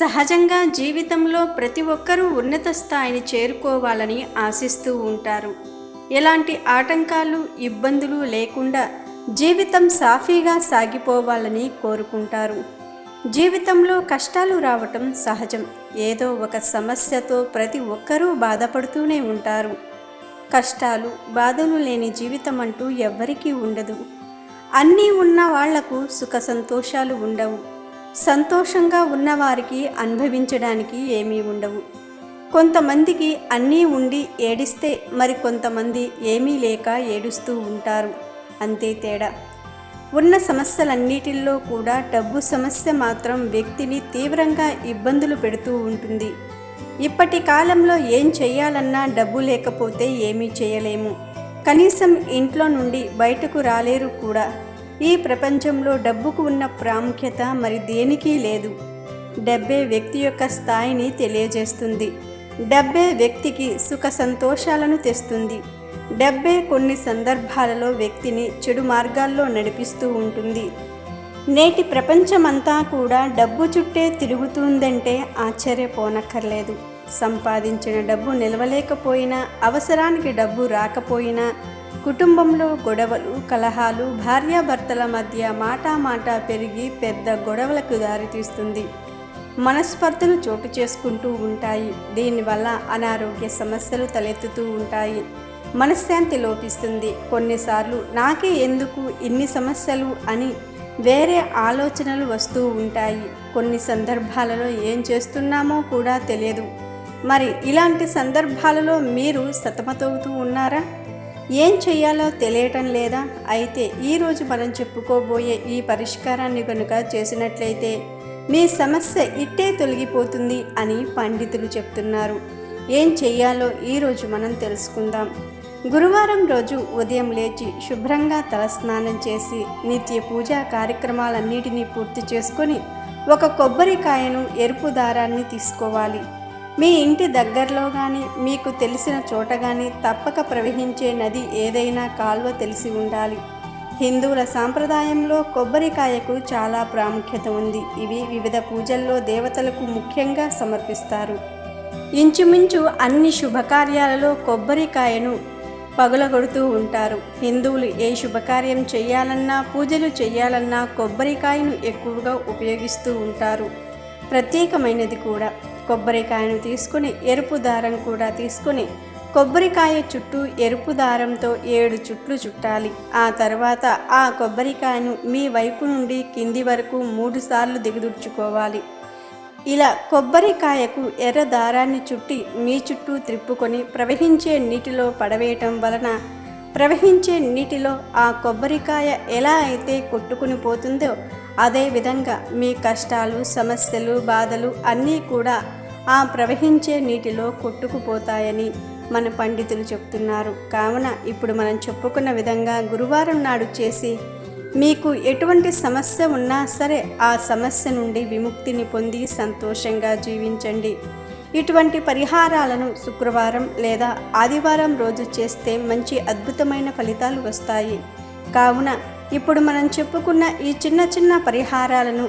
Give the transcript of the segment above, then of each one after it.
సహజంగా జీవితంలో ప్రతి ఒక్కరూ ఉన్నత స్థాయిని చేరుకోవాలని ఆశిస్తూ ఉంటారు. ఎలాంటి ఆటంకాలు ఇబ్బందులు లేకుండా జీవితం సాఫీగా సాగిపోవాలని కోరుకుంటారు. జీవితంలో కష్టాలు రావటం సహజం. ఏదో ఒక సమస్యతో ప్రతి ఒక్కరూ బాధపడుతూనే ఉంటారు. కష్టాలు బాధలు లేని జీవితం అంటూ ఎవ్వరికీ ఉండదు. అన్నీ ఉన్న వాళ్ళకు సుఖ సంతోషాలు ఉండవు. సంతోషంగా ఉన్నవారికి అనుభవించడానికి ఏమీ ఉండవు. కొంతమందికి అన్నీ ఉండి ఏడిస్తే మరి కొంతమంది ఏమీ లేక ఏడుస్తూ ఉంటారు. అంతే తేడా. ఉన్న సమస్యలన్నిటిల్లో కూడా డబ్బు సమస్య మాత్రం వ్యక్తిని తీవ్రంగా ఇబ్బందులు పెడుతూ ఉంటుంది. ఇప్పటి కాలంలో ఏం చేయాలన్నా డబ్బు లేకపోతే ఏమీ చేయలేము. కనీసం ఇంట్లో నుండి బయటకు రాలేరు కూడా. ఈ ప్రపంచంలో డబ్బుకు ఉన్న ప్రాముఖ్యత మరి దేనికి లేదు. డబ్బే వ్యక్తి యొక్క స్థాయిని తెలియజేస్తుంది. డబ్బే వ్యక్తికి సుఖ సంతోషాలను తెస్తుంది. డబ్బే కొన్ని సందర్భాలలో వ్యక్తిని చెడు మార్గాల్లో నడిపిస్తూ ఉంటుంది. నేటి ప్రపంచమంతా కూడా డబ్బు చుట్టే తిరుగుతుందంటే ఆశ్చర్యపోనక్కర్లేదు. సంపాదించిన డబ్బు నిలవలేకపోయినా అవసరానికి డబ్బు రాకపోయినా కుటుంబంలో గొడవలు కలహాలు భార్యాభర్తల మధ్య మాటా మాట పెరిగి పెద్ద గొడవలకు దారితీస్తుంది. మనస్పర్ధలు చోటు చేసుకుంటూ ఉంటాయి. దీనివల్ల అనారోగ్య సమస్యలు తలెత్తుతూ ఉంటాయి. మనశ్శాంతి లోపిస్తుంది. కొన్నిసార్లు నాకే ఎందుకు ఇన్ని సమస్యలు అని వేరే ఆలోచనలు వస్తూ ఉంటాయి. కొన్ని సందర్భాలలో ఏం చేస్తున్నామో కూడా తెలియదు. మరి ఇలాంటి సందర్భాలలో మీరు సతమతవుతూ ఉన్నారా? ఏం చేయాలో తెలియటం లేదా? అయితే ఈరోజు మనం చెప్పుకోబోయే ఈ పరిష్కారాన్ని కనుక చేసినట్లయితే మీ సమస్య ఇట్టే తొలగిపోతుంది అని పండితులు చెప్తున్నారు. ఏం చెయ్యాలో ఈరోజు మనం తెలుసుకుందాం. గురువారం రోజు ఉదయం లేచి శుభ్రంగా తలస్నానం చేసి నిత్య పూజా కార్యక్రమాలన్నిటినీ పూర్తి చేసుకొని ఒక కొబ్బరికాయను ఎరుపు దారాన్ని తీసుకోవాలి. మీ ఇంటి దగ్గరలో కానీ మీకు తెలిసిన చోట కానీ తప్పక ప్రవహించే నది ఏదైనా కాల్వ తెలిసి ఉండాలి. హిందువుల సాంప్రదాయంలో కొబ్బరికాయకు చాలా ప్రాముఖ్యత ఉంది. ఇవి వివిధ పూజల్లో దేవతలకు ముఖ్యంగా సమర్పిస్తారు. ఇంచుమించు అన్ని శుభకార్యాలలో కొబ్బరికాయను పగులగొడుతూ ఉంటారు. హిందువులు ఏ శుభకార్యం చేయాలన్నా పూజలు చేయాలన్నా కొబ్బరికాయను ఎక్కువగా ఉపయోగిస్తూ ఉంటారు. ప్రత్యేకమైనది కూడా. కొబ్బరికాయను తీసుకుని ఎరుపు దారం కూడా తీసుకుని కొబ్బరికాయ చుట్టూ ఎరుపు దారంతో ఏడు చుట్లు చుట్టాలి. ఆ తర్వాత ఆ కొబ్బరికాయను మీ వైపు నుండి కింది వరకు మూడుసార్లు దిగదుర్చుకోవాలి. ఇలా కొబ్బరికాయకు ఎర్ర దారాన్ని చుట్టి మీ చుట్టూ త్రిప్పుకొని ప్రవహించే నీటిలో పడవేయటం వలన ప్రవహించే నీటిలో ఆ కొబ్బరికాయ ఎలా అయితే కొట్టుకుని పోతుందో అదే విధంగా మీ కష్టాలు సమస్యలు బాధలు అన్నీ కూడా ఆ ప్రవహించే నీటిలో కొట్టుకుపోతాయని మన పండితులు చెప్తున్నారు. కావున ఇప్పుడు మనం చెప్పుకున్న విధంగా గురువారం నాడు చేసి మీకు ఎటువంటి సమస్య ఉన్నా సరే ఆ సమస్య నుండి విముక్తిని పొంది సంతోషంగా జీవించండి. ఇటువంటి పరిహారాలను శుక్రవారం లేదా ఆదివారం రోజు చేస్తే మంచి అద్భుతమైన ఫలితాలు వస్తాయి. కావున ఇప్పుడు మనం చెప్పుకున్న ఈ చిన్న చిన్న పరిహారాలను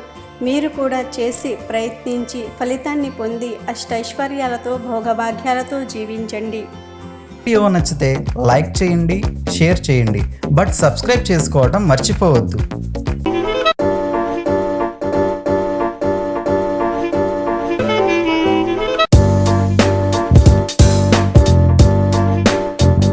మీరు కూడా చేసి ప్రయత్నించి ఫలితాన్ని పొంది అష్టైశ్వర్యాలతో భోగభాగ్యాలతో జీవించండి. వీడియో నచ్చితే లైక్ చేయండి షేర్ చేయండి. బట్ సబ్స్క్రైబ్ చేసుకోవడం మర్చిపోవద్దు.